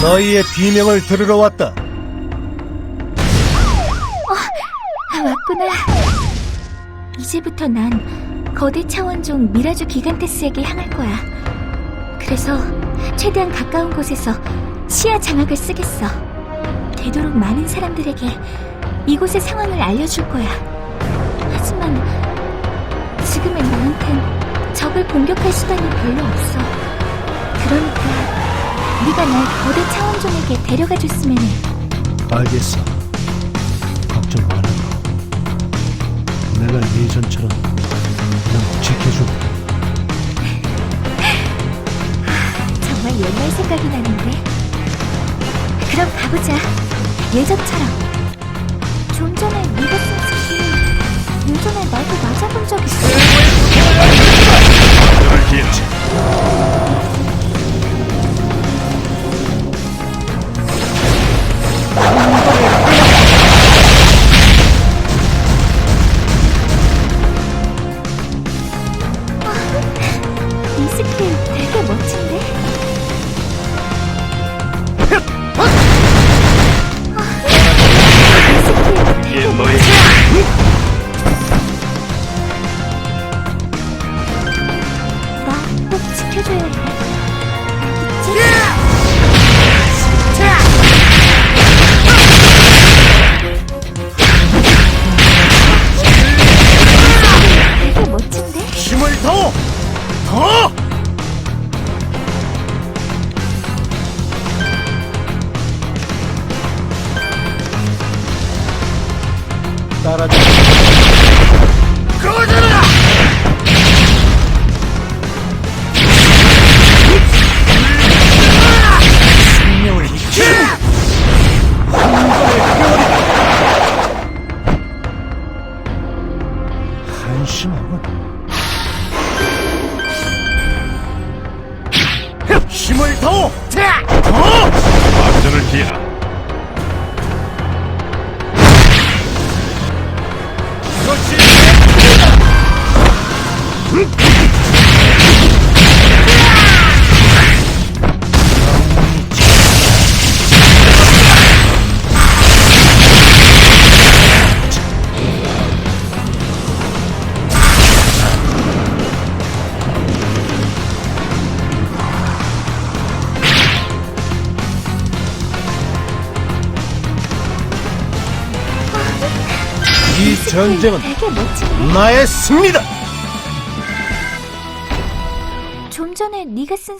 너희의 비명을 들으러 왔다. 아, 왔구나. 이제부터 난 거대 차원종 미라주 기간테스에게 향할 거야. 그래서 최대한 가까운 곳에서 시야 장악을 쓰겠어. 되도록 많은 사람들에게 이곳의 상황을 알려줄 거야. 하지만 지금의 나한텐 적을 공격할 수단이 별로 없어. 그러니까 네가 날 거대 차원종에게 데려가 줬으면 해. 알겠어. 걱정 마라. 내가 예전처럼 넌 지켜줄 정말 옛날 생각이 나는데. 그럼 가보자. 예전처럼. 좀 전에 네가 나꼭 지켜줘야 해. 알겠지? 되게 멋진데? 힘을 더! 더! 따라줘. 생명을 익히! 한번에 회오 이 전쟁은? 나의 승리다! 좀 전에 네가 쓴